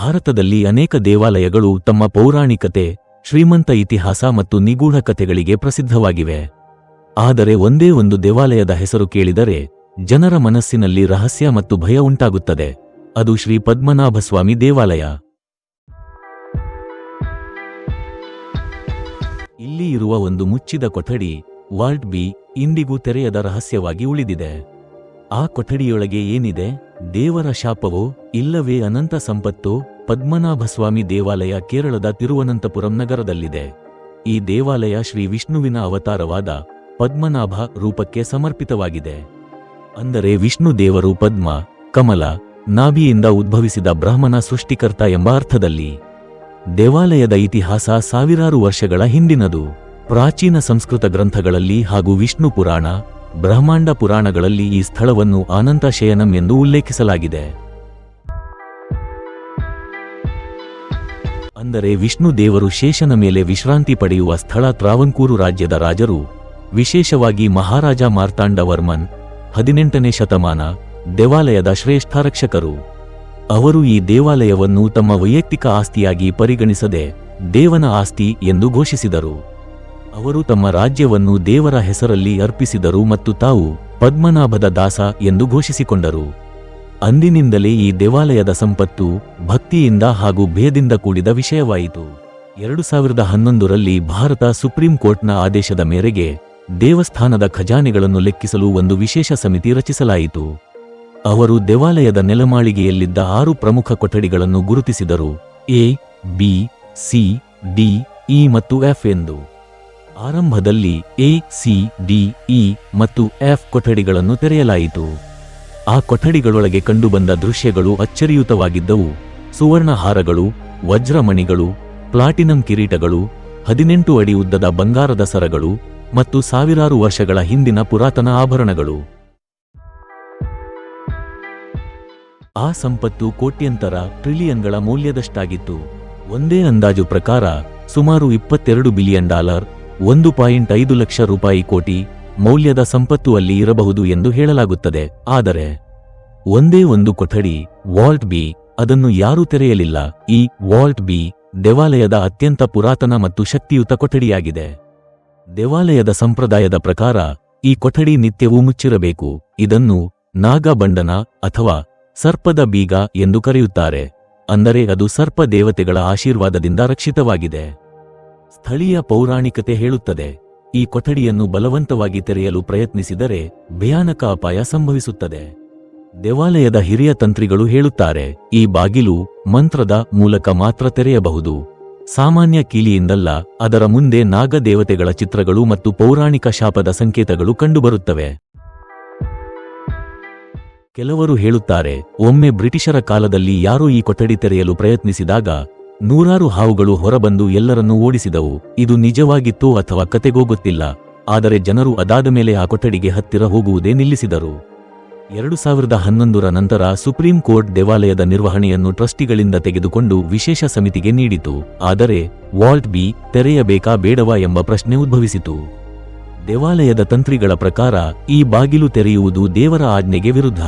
ಭಾರತದಲ್ಲಿ ಅನೇಕ ದೇವಾಲಯಗಳು ತಮ್ಮ ಪೌರಾಣಿಕತೆ, ಶ್ರೀಮಂತ ಇತಿಹಾಸ ಮತ್ತು ನಿಗೂಢ ಕಥೆಗಳಿಗೆ ಪ್ರಸಿದ್ಧವಾಗಿವೆ. ಆದರೆ ಒಂದೇ ಒಂದು ದೇವಾಲಯದ ಹೆಸರು ಕೇಳಿದರೆ, ಜನರ ಮನಸ್ಸಿನಲ್ಲಿ ರಹಸ್ಯ ಮತ್ತು ಭಯ ಉಂಟಾಗುತ್ತದೆ. ಅದು ಶ್ರೀ ಪದ್ಮನಾಭಸ್ವಾಮಿ ದೇವಾಲಯ. ಇಲ್ಲಿ ಇರುವ ಒಂದು ಮುಚ್ಚಿದ ಕೊಠಡಿ, ವಾರ್ಡ್ ಬಿ, ಇಂದಿಗೂ ತೆರೆಯದ ರಹಸ್ಯವಾಗಿ ಉಳಿದಿದೆ. ಆ ಕೊಠಡಿಯೊಳಗೆ ಏನಿದೆ? ದೇವರ ಶಾಪವೋ, ಇಲ್ಲವೇ ಅನಂತ ಸಂಪತ್ತೋ? ಪದ್ಮನಾಭಸ್ವಾಮಿ ದೇವಾಲಯ ಕೇರಳದ ತಿರುವನಂತಪುರಂ ನಗರದಲ್ಲಿದೆ. ಈ ದೇವಾಲಯ ಶ್ರೀ ವಿಷ್ಣುವಿನ ಅವತಾರವಾದ ಪದ್ಮನಾಭ ರೂಪಕ್ಕೆ ಸಮರ್ಪಿತವಾಗಿದೆ. ಅಂದರೆ ವಿಷ್ಣು ದೇವರು ಪದ್ಮ, ಕಮಲ, ನಾಭಿಯಿಂದ ಉದ್ಭವಿಸಿದ ಬ್ರಾಹ್ಮಣ ಸೃಷ್ಟಿಕರ್ತ ಎಂಬ ಅರ್ಥದಲ್ಲಿ. ದೇವಾಲಯದ ಇತಿಹಾಸ ಸಾವಿರಾರು ವರ್ಷಗಳ ಹಿಂದಿನದು. ಪ್ರಾಚೀನ ಸಂಸ್ಕೃತ ಗ್ರಂಥಗಳಲ್ಲಿ ಹಾಗೂ ವಿಷ್ಣು ಪುರಾಣ, ಬ್ರಹ್ಮಾಂಡ ಪುರಾಣಗಳಲ್ಲಿ ಈ ಸ್ಥಳವನ್ನು ಆನಂತಶಯನಂ ಎಂದು ಉಲ್ಲೇಖಿಸಲಾಗಿದೆ. ಅಂದರೆ ವಿಷ್ಣು ದೇವರು ಶೇಷನ ಮೇಲೆ ವಿಶ್ರಾಂತಿ ಪಡೆಯುವ ಸ್ಥಳ ತ್ರಾವಂಕೂರು ರಾಜ್ಯದ ರಾಜರು, ವಿಶೇಷವಾಗಿ ಮಹಾರಾಜ ಮಾರ್ತಾಂಡವರ್ಮನ್, ಹದಿನೆಂಟನೇ ಶತಮಾನ, ದೇವಾಲಯದ ಶ್ರೇಷ್ಠಾರಕ್ಷಕರು. ಅವರು ಈ ದೇವಾಲಯವನ್ನು ತಮ್ಮ ವೈಯಕ್ತಿಕ ಆಸ್ತಿಯಾಗಿ ಪರಿಗಣಿಸದೆ ದೇವನ ಆಸ್ತಿ ಎಂದು ಘೋಷಿಸಿದರು. ಅವರು ತಮ್ಮ ರಾಜ್ಯವನ್ನು ದೇವರ ಹೆಸರಲ್ಲಿ ಅರ್ಪಿಸಿದರು ಮತ್ತು ತಾವು ಪದ್ಮನಾಭದ ದಾಸ ಎಂದು ಘೋಷಿಸಿಕೊಂಡರು. ಅಂದಿನಿಂದಲೇ ಈ ದೇವಾಲಯದ ಸಂಪತ್ತು ಭಕ್ತಿಯಿಂದ ಹಾಗೂ ಭೇದಿಂದ ಕೂಡಿದ ವಿಷಯವಾಯಿತು. ಎರಡು ಸಾವಿರದ ಹನ್ನೊಂದರಲ್ಲಿ ಭಾರತ ಸುಪ್ರೀಂ ಕೋರ್ಟ್ನ ಆದೇಶದ ಮೇರೆಗೆ ದೇವಸ್ಥಾನದ ಖಜಾನೆಗಳನ್ನು ಲೆಕ್ಕಿಸಲು ಒಂದು ವಿಶೇಷ ಸಮಿತಿ ರಚಿಸಲಾಯಿತು. ಅವರು ದೇವಾಲಯದ ನೆಲಮಾಳಿಗೆಯಲ್ಲಿದ್ದ ಆರು ಪ್ರಮುಖ ಕೊಠಡಿಗಳನ್ನು ಗುರುತಿಸಿದರು. A, B, C, D, E ಮತ್ತು ಎಫ್ ಎಂದು. ಆರಂಭದಲ್ಲಿ ಎ, ಸಿ, ಡಿ, ಇ ಮತ್ತು ಎಫ್ ಕೊಠಡಿಗಳನ್ನು ತೆರೆಯಲಾಯಿತು. ಆ ಕೊಠಡಿಗಳೊಳಗೆ ಕಂಡುಬಂದ ದೃಶ್ಯಗಳು ಅಚ್ಚರಿಯುತವಾಗಿದ್ದವು. ಸುವರ್ಣ ಹಾರಗಳು ವಜ್ರಮಣಿಗಳು, ಪ್ಲಾಟಿನಂ ಕಿರೀಟಗಳು, ಹದಿನೆಂಟು ಅಡಿ ಉದ್ದದ ಬಂಗಾರದ ಸರಗಳು ಮತ್ತು ಸಾವಿರಾರು ವರ್ಷಗಳ ಹಿಂದಿನ ಪುರಾತನ ಆಭರಣಗಳು. ಆ ಸಂಪತ್ತು ಕೋಟ್ಯಂತರ ಟ್ರಿಲಿಯನ್ಗಳ ಮೌಲ್ಯದಷ್ಟಾಗಿತ್ತು. ಒಂದೇ ಅಂದಾಜು ಪ್ರಕಾರ ಸುಮಾರು ಇಪ್ಪತ್ತೆರಡು ಬಿಲಿಯನ್ ಡಾಲರ್, ಒಂದು ಪಾಯಿಂಟ್ ಐದು ಲಕ್ಷ ರೂಪಾಯಿ ಕೋಟಿ ಮೌಲ್ಯದ ಸಂಪತ್ತು ಅಲ್ಲಿ ಇರಬಹುದು ಎಂದು ಹೇಳಲಾಗುತ್ತದೆ. ಆದರೆ ಒಂದೇ ಒಂದು ಕೊಠಡಿ, ವಾಲ್ಟ್ ಬಿ, ಅದನ್ನು ಯಾರೂ ತೆರೆಯಲಿಲ್ಲ. ಈ ವಾಲ್ಟ್ ಬಿ ದೇವಾಲಯದ ಅತ್ಯಂತ ಪುರಾತನ ಮತ್ತು ಶಕ್ತಿಯುತ ಕೊಠಡಿಯಾಗಿದೆ. ದೇವಾಲಯದ ಸಂಪ್ರದಾಯದ ಪ್ರಕಾರ ಈ ಕೊಠಡಿ ನಿತ್ಯವೂ ಮುಚ್ಚಿರಬೇಕು. ಇದನ್ನು ನಾಗಬಂಡನ ಅಥವಾ ಸರ್ಪದ ಬೀಗ ಎಂದು ಕರೆಯುತ್ತಾರೆ. ಅಂದರೆ ಅದು ಸರ್ಪ ದೇವತೆಗಳ ಆಶೀರ್ವಾದದಿಂದ ರಕ್ಷಿತವಾಗಿದೆ. ಸ್ಥಳೀಯ ಪೌರಾಣಿಕತೆ ಹೇಳುತ್ತದೆ. ಈ ಕೊಠಡಿಯನ್ನು ಬಲವಂತವಾಗಿ ತೆರೆಯಲು ಪ್ರಯತ್ನಿಸಿದರೆ ಭಯಾನಕ ಅಪಾಯ ಸಂಭವಿಸುತ್ತದೆ. ದೇವಾಲಯದ ಹಿರಿಯ ತಂತ್ರಿಗಳು ಹೇಳುತ್ತಾರೆ, ಈ ಬಾಗಿಲು ಮಂತ್ರದ ಮೂಲಕ ಮಾತ್ರ ತೆರೆಯಬಹುದು. ಸಾಮಾನ್ಯ ಕೀಲಿಯಿಂದಲ್ಲ, ಅದರ ಮುಂದೆ ನಾಗದೇವತೆಗಳ ಚಿತ್ರಗಳು ಮತ್ತು ಪೌರಾಣಿಕ ಶಾಪದ ಸಂಕೇತಗಳು ಕಂಡುಬರುತ್ತವೆ. ಕೆಲವರು ಹೇಳುತ್ತಾರೆ, ಒಮ್ಮೆ ಬ್ರಿಟಿಷರ ಕಾಲದಲ್ಲಿ ಯಾರೂ ಈ ಕೊಠಡಿ ತೆರೆಯಲು ಪ್ರಯತ್ನಿಸಿದಾಗ ನೂರಾರು ಹಾವುಗಳು ಹೊರಬಂದು ಎಲ್ಲರನ್ನೂ ಓಡಿಸಿದವು. ಇದು ನಿಜವಾಗಿತ್ತೋ ಅಥವಾ ಕತೆಗೋ ಗೊತ್ತಿಲ್ಲ. ಆದರೆ ಜನರು ಅದಾದ ಮೇಲೆ ಆ ಕೊಠಡಿಗೆ ಹತ್ತಿರ ಹೋಗುವುದೇ ನಿಲ್ಲಿಸಿದರು. ಎರಡು ಸಾವಿರದ ಹನ್ನೊಂದರ ನಂತರ ಸುಪ್ರೀಂ ಕೋರ್ಟ್ ದೇವಾಲಯದ ನಿರ್ವಹಣೆಯನ್ನು ಟ್ರಸ್ಟಿಗಳಿಂದ ತೆಗೆದುಕೊಂಡು ವಿಶೇಷ ಸಮಿತಿಗೆ ನೀಡಿತು. ಆದರೆ, ವಾಲ್ಟ್ ಬಿ, ತೆರೆಯಬೇಕಾ ಬೇಡವಾ ಎಂಬ ಪ್ರಶ್ನೆ ಉದ್ಭವಿಸಿತು. ದೇವಾಲಯದ ತಂತ್ರಿಗಳ ಪ್ರಕಾರ, ಈ ಬಾಗಿಲು ತೆರೆಯುವುದು ದೇವರ ಆಜ್ಞೆಗೆ ವಿರುದ್ಧ.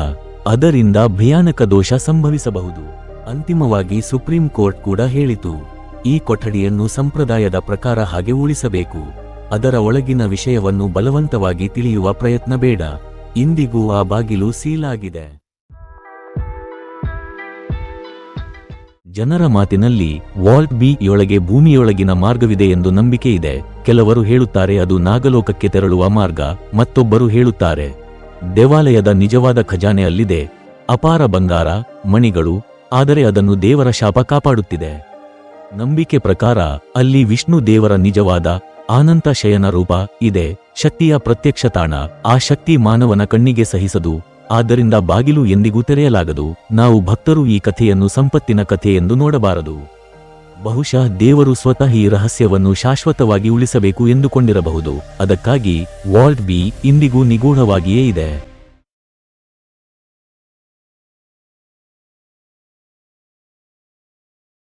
ಅದರಿಂದ ಭಯಾನಕ ದೋಷ ಸಂಭವಿಸಬಹುದು. ಅಂತಿಮವಾಗಿ ಸುಪ್ರೀಂ ಕೋರ್ಟ್ ಕೂಡ ಹೇಳಿತು. ಈ ಕೊಠಡಿಯನ್ನು ಸಂಪ್ರದಾಯದ ಪ್ರಕಾರ ಹಾಗೆ ಉಳಿಸಬೇಕು. ಅದರ ಒಳಗಿನ ವಿಷಯವನ್ನು ಬಲವಂತವಾಗಿ ತಿಳಿಯುವ ಪ್ರಯತ್ನ ಬೇಡ. ಇಂದಿಗೂ ಆ ಬಾಗಿಲು ಆಗಿದೆ. ಜನರ ಮಾತಿನಲ್ಲಿ, ವಾಲ್ಟ್ ಬಿ ಯೊಳಗೆ ಭೂಮಿಯೊಳಗಿನ ಮಾರ್ಗವಿದೆ ಎಂದು ನಂಬಿಕೆ ಇದೆ. ಕೆಲವರು ಹೇಳುತ್ತಾರೆ ಅದು ನಾಗಲೋಕಕ್ಕೆ ತೆರಳುವ ಮಾರ್ಗ, ಮತ್ತೊಬ್ಬರು ಹೇಳುತ್ತಾರೆ, ದೇವಾಲಯದ ನಿಜವಾದ ಖಜಾನೆ ಅಲ್ಲಿದೆ. ಅಪಾರ ಬಂಗಾರ, ಮಣಿಗಳು ಆದರೆ ಅದನ್ನು ದೇವರ ಶಾಪ ಕಾಪಾಡುತ್ತಿದೆ. ನಂಬಿಕೆ ಪ್ರಕಾರ ಅಲ್ಲಿ ವಿಷ್ಣು ದೇವರ ನಿಜವಾದ ಆನಂತ ಶಯನ ರೂಪ ಇದೆ, ಶಕ್ತಿಯ ಪ್ರತ್ಯಕ್ಷ ತಾಣ, ಆ ಶಕ್ತಿ ಮಾನವನ ಕಣ್ಣಿಗೆ ಸಹಿಸದು, ಆದ್ದರಿಂದ ಬಾಗಿಲು ಎಂದಿಗೂ ತೆರೆಯಲಾಗದು, ನಾವು ಭಕ್ತರು ಈ ಕಥೆಯನ್ನು ಸಂಪತ್ತಿನ ಕಥೆ ಎಂದು ನೋಡಬಾರದು. ಬಹುಶಃ ದೇವರು ಸ್ವತಃ ಈ ರಹಸ್ಯವನ್ನು ಶಾಶ್ವತವಾಗಿ ಉಳಿಸಬೇಕು ಎಂದುಕೊಂಡಿರಬಹುದು, ಅದಕ್ಕಾಗಿ ವಾಲ್ಟ್ ಬಿ ಇಂದಿಗೂ ನಿಗೂಢವಾಗಿಯೇ ಇದೆ.